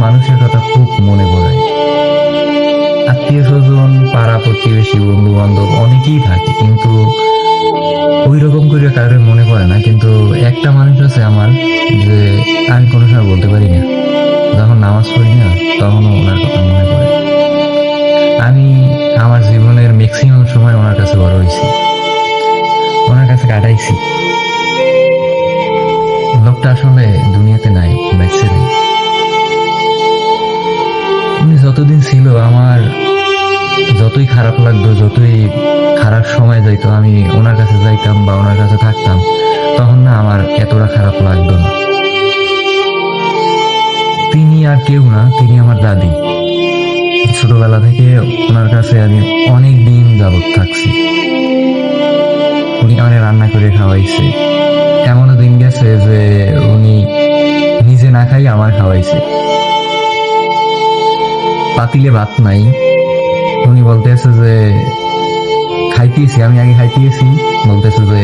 মানুষের কথা খুব মনে পড়ে। আত্মীয় স্বজন, পাড়া প্রতিবেশী বন্ধু বান্ধব অনেকেই থাকে, কিন্তু ওই রকম করে কারোর মনে পড়ে না। কিন্তু একটা মানুষ আছে আমার যে আমি কোনো সময় বলতে পারি না। যখন নামাজ পড়ি না, তখনও ওনার কথা মনে পড়ে। আমি আমার জীবনের ম্যাক্সিমাম সময় ওনার কাছে বড় হয়েছি। ওনার কাছে কাটাইছি। লোকটা আসলে দুনিয়াতে নাই নেই উনি যতদিন ছিল আমার যতই খারাপ লাগতো, যতই খারাপ সময় যাইতো, আমি ওনার কাছে যাইতাম বা ওনার কাছে থাকতাম, তখন না আমার এতটা খারাপ লাগতো না। তিনি আর কেউ না, তিনি আমার দাদি। ছোটবেলা থেকে ওনার কাছে আমি অনেক দিন যাবৎ থাকছি। উনি আমার রান্না করে খাওয়াইছে। এমনও দিন গেছে যে উনি নিজে না খাই আমার খাওয়াইছে। পাতিলে ভাত নাই। উনি বলতেছে যে, খাইতেছি, আমি আগে খাইতেছি। বলতেছে যে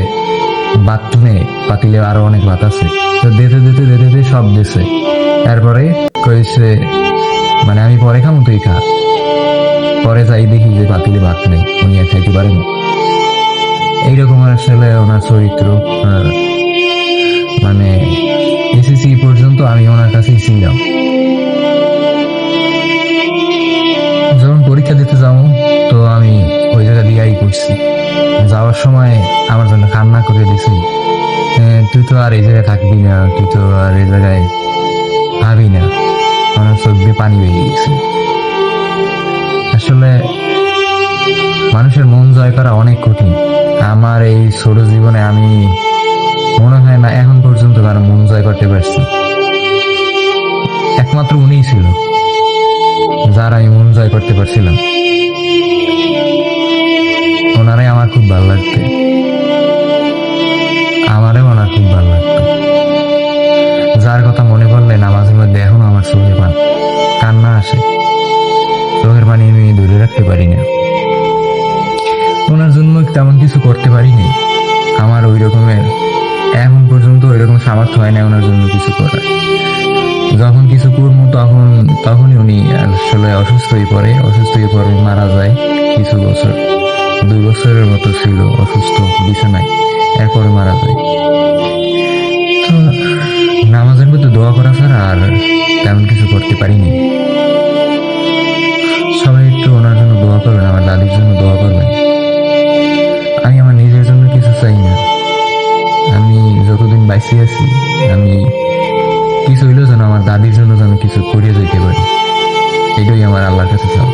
নে পাতিলে আরও অনেক ভাত আছে। তো দিতে দিতে দিতে দিতে সব দিছে। তারপরে কইছে মানে আমি পরে খামু, তুই খা। পরে যাই দেখি যে পাতিলে ভাত নেই, উনি আর খাইতে পারেন এইরকম আসলে ওনার চরিত্র মানে এসএসসি পর্যন্ত আমি ওনার কাছেই ছিলাম। যাওয়ার সময় আমার জন্য কান্না করে দিছি "এ, তুই তো আর এই জায়গায় থাকবি না তুই তো আর এই জায়গায় পাবি না। আমার চোখ দিয়ে পানি বেরিয়ে গেছে। আসলে মানুষের মন জয় করা অনেক কঠিন। আমার এই ছোট জীবনে আমি মনে হয় না এখন পর্যন্ত কারও মন জয় করতে পারছি। একমাত্র উনিই ছিল যার আমি মন জয় করতে পারছিলাম। আমার খুব ভালো লাগতো আমারও ওনার খুব ভালো লাগতো যার কথা মনে পড়লে নামাজের মধ্যে এখনও আমার চোখে পান কান্না আসে। চোখের পানি আমি ধরে রাখতে পারি না। ওনার জন্য তেমন কিছু করতে পারিনি আমার ওই রকমের এখন পর্যন্ত ওই রকম সামর্থ্য হয় না ওনার জন্য কিছু করার। যখন কিছু করব তখন তখনই উনি আসলে অসুস্থ হয়ে পড়ে। অসুস্থ হয়ে পড়ে, মারা যায় কিছু বছর। বছরের মতো ছিল, অসুস্থ, বিছানায়। এরপরে মারা যায়। তো নামাজের মধ্যে দোয়া করা ছাড়া আর তেমন কিছু করতে পারিনি। সবাই একটু ওনার জন্য দোয়া করবেন, আমার দাদির জন্য দোয়া করবেন। আমি আমার নিজের জন্য কিছু চাই না। আমি যতদিন বাইসে আছি, আমি কিছু হইলেও যেন আমার দাদির জন্য যেন কিছু করিয়ে যেতে পারি। এটাই আমার আল্লাহর কাছে চাও